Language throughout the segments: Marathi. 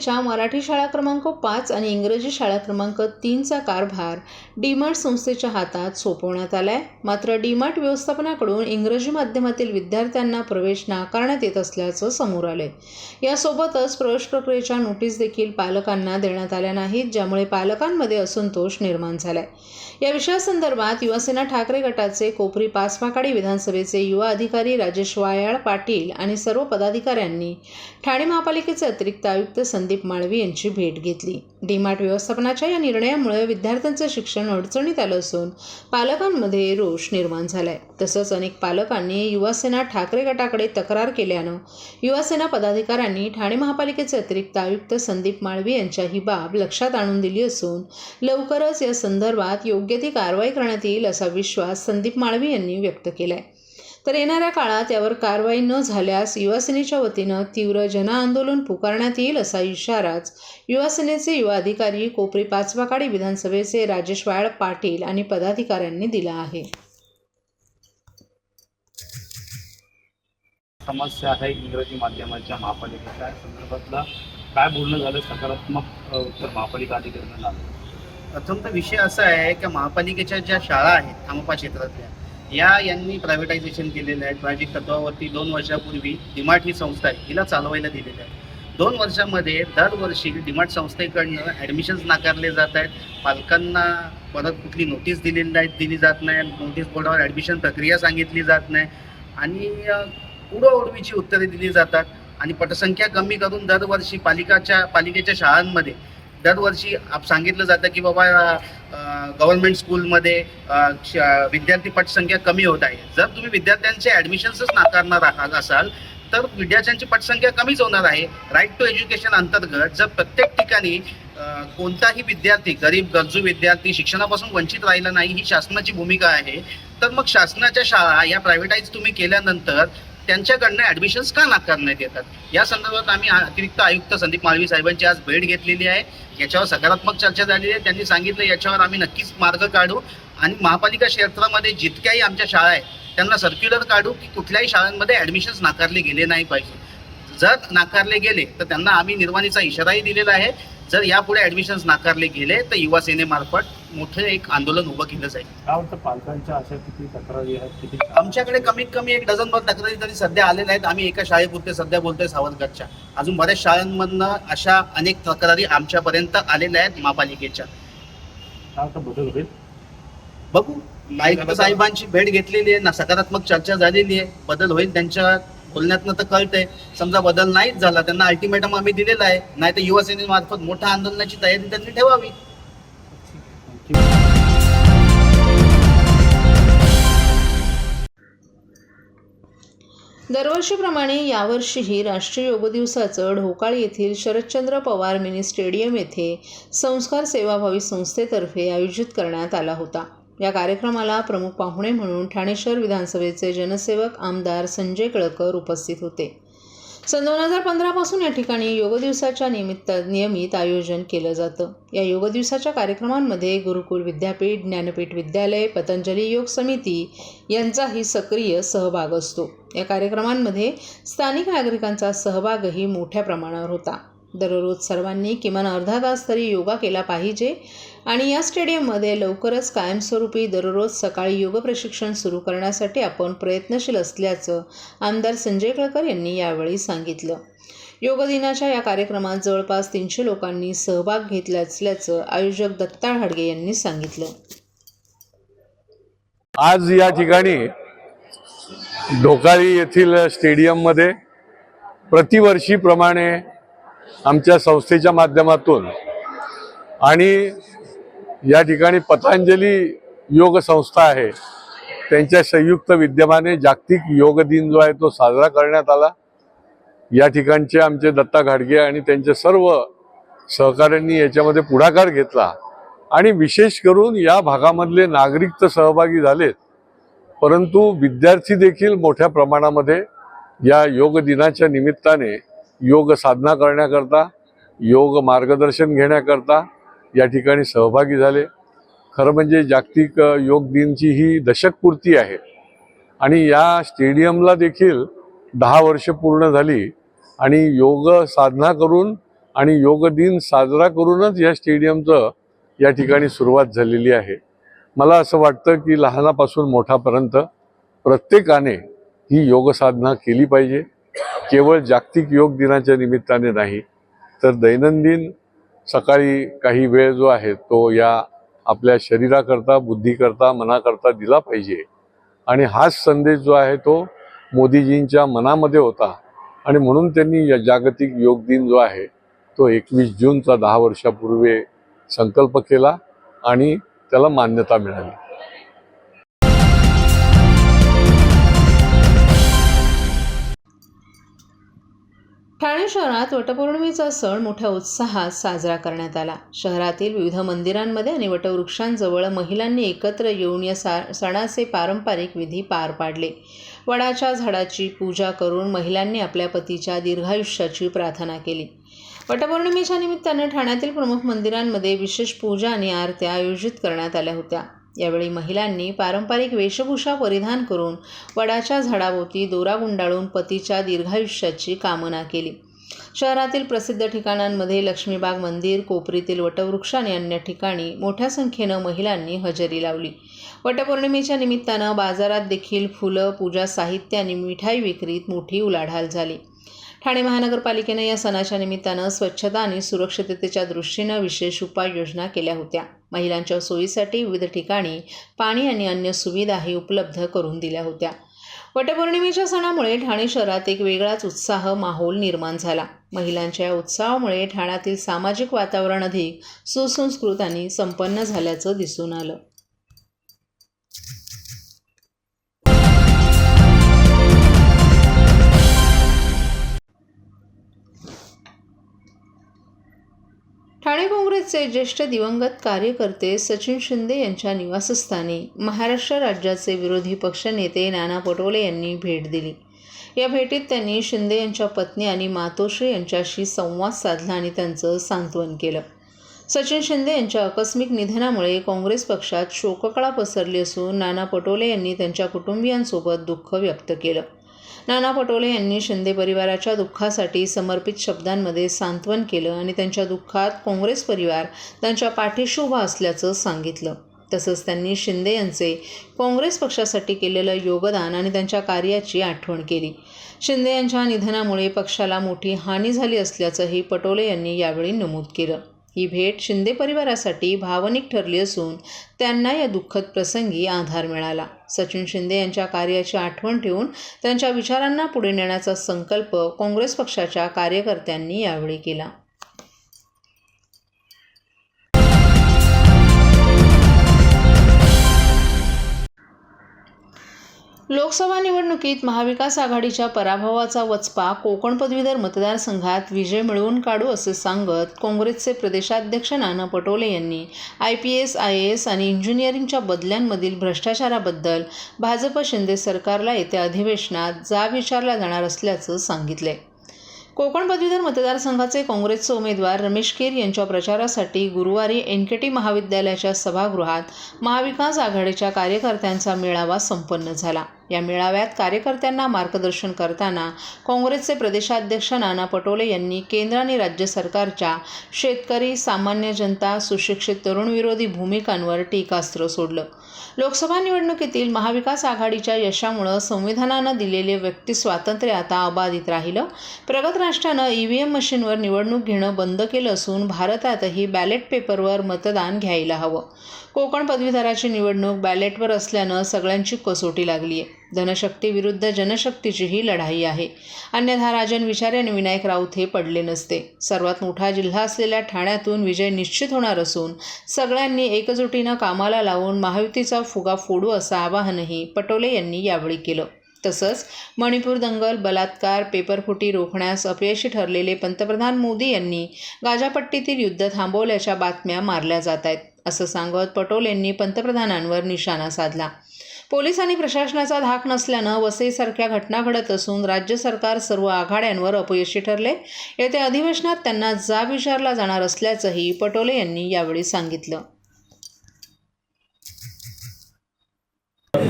संस्थेच्या मराठी शाळा क्रमांक पाच आणि इंग्रजी शाळा क्रमांक तीनचा कारभार डीमार्ट संस्थेच्या हातात सोपवण्यात आलाय. मात्र डीमार्ट व्यवस्थापनाकडून इंग्रजी माध्यमातील विद्यार्थ्यांना प्रवेश नाकारण्यात येत असल्याचं समोर आलंय. यासोबतच प्रवेश प्रक्रियेच्या नोटीस देखील पालकांना देण्यात आल्या नाहीत ज्यामुळे पालकांमध्ये असंतोष निर्माण झालाय. या विषयासंदर्भात युवासेना ठाकरे गटाचे कोपरी पाचमाकाडी विधानसभेचे युवा अधिकारी राजेश वायाळ पाटील आणि सर्व पदाधिकाऱ्यांनी ठाणे महापालिकेचे अतिरिक्त आयुक्त संदीप संदीप माळवी यांची भेट घेतली. डीमार्ट व्यवस्थापनाच्या या निर्णयामुळे विद्यार्थ्यांचं शिक्षण अडचणीत आलं असून पालकांमध्ये रोष निर्माण झालाय. तसंच अनेक पालकांनी युवासेना ठाकरे गटाकडे तक्रार केल्यानं युवासेना पदाधिकाऱ्यांनी ठाणे महापालिकेचे अतिरिक्त आयुक्त संदीप माळवी यांच्या ही बाब लक्षात आणून दिली असून लवकरच या संदर्भात योग्य ती कारवाई करण्यात येईल असा विश्वास संदीप माळवी यांनी व्यक्त केला आहे तर येणाऱ्या काळात यावर कारवाई न झाल्यास युवासेनेच्या वतीनं तीव्र जनआंदोलन पुकारण्यात येईल असा इशाराच युवासेनेचे युवा अधिकारी कोपरी पाचवाकाडी विधानसभेचे राजेश वाळ पाटील आणि पदाधिकाऱ्यांनी दिला आहे. समस्या आहे इंग्रजी माध्यमाच्या महापालिकेच्या संदर्भातला. काय बोलणं झालं? सकारात्मक उत्तर महापालिका अधिकाऱ्यांना. आलं प्रथम तर विषय असा आहे की महापालिकेच्या ज्या शाळा आहेत धामपा क्षेत्रातल्या या यांनी प्रायव्हेटायझेशन केलेलं आहे. प्रायोजिक तत्वावरती दोन वर्षापूर्वी डिमार्ट ही संस्था आहे. हिला चालवायला दिलेली आहे. दोन वर्षामध्ये दरवर्षी डिमार्ट संस्थेकडनं ॲडमिशन्स नाकारले जात आहेत. पालकांना परत कुठली नोटीस दिलेली नाही दिली जात नाही. नोटीस बोर्डावर ॲडमिशन प्रक्रिया सांगितली जात नाही. आणि अ, उडवाउडवीची उत्तरे दिली जातात. आणि पटसंख्या कमी करून दरवर्षी पालिकाच्या पालिकेच्या शाळांमध्ये दरवर्षी आप सांगितलं जातं की बाबा गव्हर्नमेंट स्कूलमध्ये श- विद्यार्थी पटसंख्या कमी होत आहे. जर तुम्ही विद्यार्थ्यांचे ॲडमिशन्सच नाकारणार आहात असाल तर विद्यार्थ्यांची पटसंख्या कमीच होणार आहे. राईट टू एज्युकेशन अंतर्गत जर प्रत्येक ठिकाणी कोणताही विद्यार्थी गरीब गरजू विद्यार्थी शिक्षणापासून वंचित राहिला नाही ही शासनाची भूमिका आहे तर मग शासनाच्या शाळा या प्रायव्हेटाईज तुम्ही केल्यानंतर त्यांच्याकडनं ॲडमिशन्स का नाकारण्यात येतात? या संदर्भात आम्ही अतिरिक्त आयुक्त संदीप मालवी साहेबांची आज भेट घेतलेली आहे. याच्यावर सकारात्मक चर्चा झालेली आहे. त्यांनी सांगितलं याच्यावर आम्ही नक्कीच मार्ग काढू आणि महापालिका क्षेत्रामध्ये जितक्याही आमच्या शाळा आहेत त्यांना सर्क्युलर काढू की कुठल्याही शाळांमध्ये ॲडमिशन्स नाकारले गेले नाही पाहिजे. जर नाकारले गेले तर त्यांना आम्ही निर्वाणीचा इशाराही दिलेला आहे. जर यापुढे ॲडमिशन्स नाकारले गेले तर युवा सेनेमार्फत मोठं एक आंदोलन उभं केलं जाईल. काय वाटतं पालकांच्या अशा किती तक्रारी आहेत किती आमच्याकडे कमीत कमी एक डझनभर तक्रारी तरी सध्या आलेल्या आहेत आम्ही एका शाळेपुरते सध्या बोलतोय सावरकरच्या अजून बऱ्याच शाळांमधनं अशा अनेक तक्रारी आमच्यापर्यंत आलेल्या आहेत महापालिकेच्या. काय वाटतं बदल होईल? बघू. आयुक्त साहेबांची भेट घेतलेली आहे ना सकारात्मक चर्चा झालेली आहे. बदल होईल त्यांच्या बोलण्यातनं तर कळतंय. समजा बदल नाहीच झाला त्यांना अल्टिमेटम आम्ही दिलेला आहे. नाही तर युवा सेनेमार्फत मोठ्या आंदोलनाची तयारी त्यांनी ठेवावी. दरवर्षीप्रमाणे यावर्षीही राष्ट्रीय योग दिवसाचं ढोकाळ येथील शरदचंद्र पवार मिनी स्टेडियम येथे संस्कार सेवाभावी संस्थेतर्फे आयोजित करण्यात आला होता. या कार्यक्रमाला प्रमुख पाहुणे म्हणून ठाणे शहर विधानसभेचे जनसेवक आमदार संजय कळकर उपस्थित होते. सन दोन हजार पंधरापासून या ठिकाणी योग दिवसाच्या निमित्त नियमित आयोजन केलं जातं. या योग दिवसाच्या कार्यक्रमांमध्ये गुरुकुल विद्यापीठ ज्ञानपीठ विद्यालय पतंजली योग समिती यांचाही सक्रिय सहभाग असतो. या कार्यक्रमांमध्ये स्थानिक नागरिकांचा सहभागही मोठ्या प्रमाणावर होता. दररोज सर्वांनी किमान अर्धा तास तरी योगा केला पाहिजे. आणि या स्टेडियममध्ये लवकरच कायमस्वरूपी दररोज सकाळी योग प्रशिक्षण सुरू करण्यासाठी आपण प्रयत्नशील असल्याचं आमदार संजय केळकर यांनी यावेळी सांगितलं. योग दिनाच्या या कार्यक्रमात जवळपास तीनशे लोकांनी सहभाग घेतला असल्याचं आयोजक दत्ता हाडगे यांनी सांगितलं. आज या ठिकाणी ढोकाळी येथील स्टेडियममध्ये प्रतिवर्षीप्रमाणे आमच्या संस्थेच्या माध्यमातून. आणि या ठिकाणी पतंजली योग संस्था आहे. त्यांच्या संयुक्त विद्यमाने जागतिक योग दिन जो आहे तो साजरा करण्यात आला. या ठिकाणचे आमचे दत्ता घाडगे आणि त्यांचे सर्व सहकाऱ्यांनी याच्यामध्ये पुढाकार घेतला. आणि विशेष करून या भागामधले नागरिक तर सहभागी झालेत. परंतु विद्यार्थी देखील मोठ्या प्रमाणामध्ये या योग दिनाच्या निमित्ताने योग साधना करण्याकरता योग मार्गदर्शन घेण्याकरता या ठिकाणी सहभागी झाले. खरं म्हणजे जागतिक योग दिनची ही दशकपूर्ती आहे. आणि या स्टेडियमला देखील दहा वर्ष पूर्ण झाली आणि योग साधना करून आणि योग दिन साजरा करूनच या स्टेडियमचं या ठिकाणी सुरुवात झालेली आहे. मला असं वाटतं की लहानापासून मोठापर्यंत प्रत्येकाने ही योग साधना केली पाहिजे. केवळ जागतिक योग दिनाच्या निमित्ताने नाही तर दैनंदिन सकाळी काही वेळ जो आहे तो या आपल्या शरीराकरता बुद्धीकरता मनाकरता दिला पाहिजे. आणि हाच संदेश जो आहे तो मोदीजींच्या मनामध्ये होता. आणि म्हणून त्यांनी या जागतिक योग दिन जो आहे तो एकवीस जूनचा दहा वर्षापूर्वी संकल्प केला आणि त्याला मान्यता मिळाली. ठाणे शहरात वटपौर्णिमेचा सण मोठ्या उत्साहात साजरा करण्यात आला. शहरातील विविध मंदिरांमध्ये आणि वटवृक्षांजवळ महिलांनी एकत्र येऊन या सा सणाचे पारंपरिक विधी पार पाडले. वडाच्या झाडाची पूजा करून महिलांनी आपल्या पतीच्या दीर्घायुष्याची प्रार्थना केली. वटपौर्णिमेच्या निमित्तानं ठाण्यातील प्रमुख मंदिरांमध्ये विशेष पूजा आणि आरत्या आयोजित करण्यात आल्या होत्या. यावेळी महिलांनी पारंपरिक वेशभूषा परिधान करून वडाच्या झाडाभोवती दोरा गुंडाळून पतीच्या दीर्घायुष्याची कामना केली. शहरातील प्रसिद्ध ठिकाणांमध्ये लक्ष्मीबाग मंदिर कोपरीतील वटवृक्ष आणि अन्य ठिकाणी मोठ्या संख्येनं महिलांनी हजेरी लावली. वटपौर्णिमेच्या निमित्तानं बाजारात देखील फुलं पूजा साहित्य आणि मिठाई विक्रीत मोठी उलाढाल झाली. ठाणे महानगरपालिकेनं या सणाच्या निमित्तानं स्वच्छता आणि सुरक्षिततेच्या दृष्टीनं विशेष उपाययोजना केल्या होत्या. महिलांच्या सोयीसाठी विविध ठिकाणी पाणी आणि अन्य सुविधाही उपलब्ध करून दिल्या होत्या. वटपौर्णिमेच्या सणामुळे ठाणे शहरात एक वेगळाच उत्साह माहोल निर्माण झाला. महिलांच्या या उत्साहामुळे ठाण्यातील सामाजिक वातावरण अधिक सुसंस्कृत आणि संपन्न झाल्याचं दिसून आलं. ठाणे काँग्रेसचे ज्येष्ठ दिवंगत कार्यकर्ते सचिन शिंदे यांच्या निवासस्थानी महाराष्ट्र राज्याचे विरोधी पक्षनेते नाना पटोले यांनी भेट दिली. या भेटीत त्यांनी शिंदे यांच्या पत्नी आणि मातोश्री यांच्याशी संवाद साधला आणि त्यांचं सांत्वन केलं. सचिन शिंदे यांच्या आकस्मिक निधनामुळे काँग्रेस पक्षात शोककळा पसरली असून नाना पटोले यांनी त्यांच्या कुटुंबियांसोबत दुःख व्यक्त केलं. नाना पटोले यांनी शिंदे परिवाराच्या दुःखासाठी समर्पित शब्दांमध्ये सांत्वन केलं आणि त्यांच्या दुःखात काँग्रेस परिवार त्यांच्या पाठीशी उभा असल्याचं सांगितलं. तसंच त्यांनी शिंदे यांचे काँग्रेस पक्षासाठी केलेलं योगदान आणि त्यांच्या कार्याची आठवण केली. शिंदे यांच्या निधनामुळे पक्षाला मोठी हानी झाली असल्याचंही पटोले यांनी यावेळी नमूद केलं. ही भेट शिंदे परिवारासाठी भावनिक ठरली असून त्यांना या दुःखद प्रसंगी आधार मिळाला. सचिन शिंदे यांच्या कार्याची आठवण ठेवून त्यांच्या विचारांना पुढे नेण्याचा संकल्प काँग्रेस पक्षाच्या कार्यकर्त्यांनी यावेळी केला. लोकसभा निवडणुकीत महाविकास आघाडीच्या पराभवाचा वचपा कोकण पदवीधर मतदारसंघात विजय मिळवून काढू असे सांगत काँग्रेसचे प्रदेशाध्यक्ष नाना पटोले यांनी I P S I A S आणि इंजिनिअरिंगच्या बदल्यांमधील भ्रष्टाचाराबद्दल भाजप शिंदे सरकारला येत्या अधिवेशनात जाब विचारला जाणार असल्याचं सांगितले. कोकण पदवीधर मतदारसंघाचे काँग्रेसचे उमेदवार रमेश केर यांच्या प्रचारासाठी गुरुवारी एन के टी महाविद्यालयाच्या सभागृहात महाविकास आघाडीच्या कार्यकर्त्यांचा मेळावा संपन्न झाला. या मेळाव्यात कार्यकर्त्यांना मार्गदर्शन करताना काँग्रेसचे प्रदेशाध्यक्ष नाना पटोले यांनी केंद्र आणि राज्य सरकारच्या शेतकरी सामान्य जनता सुशिक्षित तरुणविरोधी भूमिकांवर टीकास्त्र सोडलं. लोकसभा निवडणुकीतील महाविकास आघाडीच्या यशामुळं संविधानानं दिलेले व्यक्ती स्वातंत्र्य आता अबाधित राहिलं. प्रगत राष्ट्रानं ई व्ही एम मशीनवर निवडणूक घेणं बंद केलं असून भारतातही बॅलेट पेपरवर मतदान घ्यायला हवं. कोकण पदवीधराची निवडणूक बॅलेटवर असल्यानं सगळ्यांची कसोटी लागली आहे. धनशक्ती विरुद्ध जनशक्तीची ही लढाई आहे. अन्यथा राजन विचारे आणि विनायक राऊत हे पडले नसते. सर्वात मोठा जिल्हा असलेल्या ठाण्यातून विजय निश्चित होणार असून सगळ्यांनी एकजुटीनं कामाला लावून महायुतीचा फुगा फोडू असं आवाहनही पटोले यांनी यावेळी केलं. तसंच मणिपूर दंगल बलात्कार पेपरफुटी रोखण्यास अपयशी ठरलेले पंतप्रधान मोदी यांनी गाजापट्टीतील युद्ध थांबवल्याच्या बातम्या मारल्या जात आहेत असं सांगत पटोलेंनी पंतप्रधानांवर निशाणा साधला. पोलीस आणि प्रशासनाचा धाक नसल्यानं वसईसारख्या घटना घडत असून राज्य सरकार सर्व आघाड्यांवर अपयशी ठरले. येत्या अधिवेशनात त्यांना जाब विचारला जाणार असल्याचंही पटोले यांनी यावेळी सांगितलं.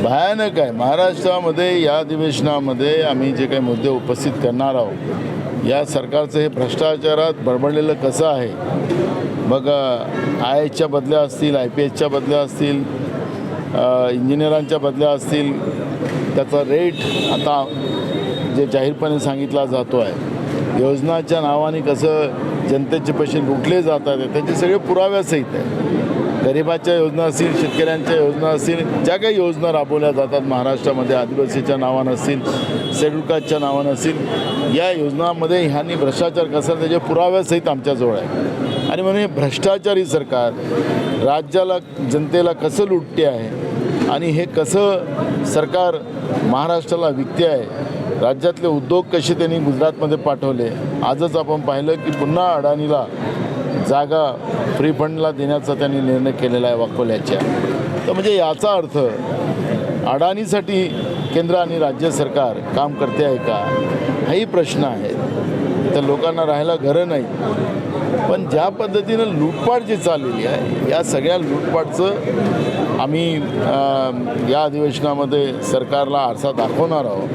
भयानक आहे. महाराष्ट्रामध्ये या अधिवेशनामध्ये आम्ही जे काही मुद्दे उपस्थित करणार आहोत या सरकारचं हे भ्रष्टाचारात बडबडलेलं कसं आहे? मग आय एचच्या बदल्या असतील आय पी एचच्या बदल्या असतील इंजिनियरांच्या बदल्या असतील त्याचा रेट आता जे जाहीरपणे सांगितला जातो आहे योजनाच्या नावाने कसं जनतेचे पैसे लुटले जातात त्याचे सगळे पुराव्यासहित आहे. गरिबाच्या योजना असतील शेतकऱ्यांच्या योजना असतील ज्या काही योजना राबवल्या जातात महाराष्ट्रामध्ये आदिवासीच्या नावानं असतील शेड्यूल कास्टच्या नावानं असतील या योजनामध्ये ह्यांनी भ्रष्टाचार कसा त्याचे पुराव्यासहित आमच्याजवळ आहे आणि म्हणून हे भ्रष्टाचारी सरकार राज्याला जनतेला कसं लुटते आहे आणि हे कसं सरकार महाराष्ट्राला विकते आहे राज्यातले उद्योग कसे त्यांनी गुजरातमध्ये पाठवले आजच आपण पाहिलं की पुन्हा अडाणीला जागा फ्री फंडला देण्याचा त्यांनी निर्णय केलेला आहे वाकोल्याच्या. तर म्हणजे याचा अर्थ अडाणीसाठी केंद्र आणि राज्य सरकार काम करते आहे का? हाही प्रश्न आहे. तर लोकांना राहायला घरं नाही. पण ज्या पद्धतीनं लूटपाट जी चाललेली आहे या सगळ्या लूटपाटचं आम्ही या अधिवेशनामध्ये सरकारला आरसा दाखवणार आहोत.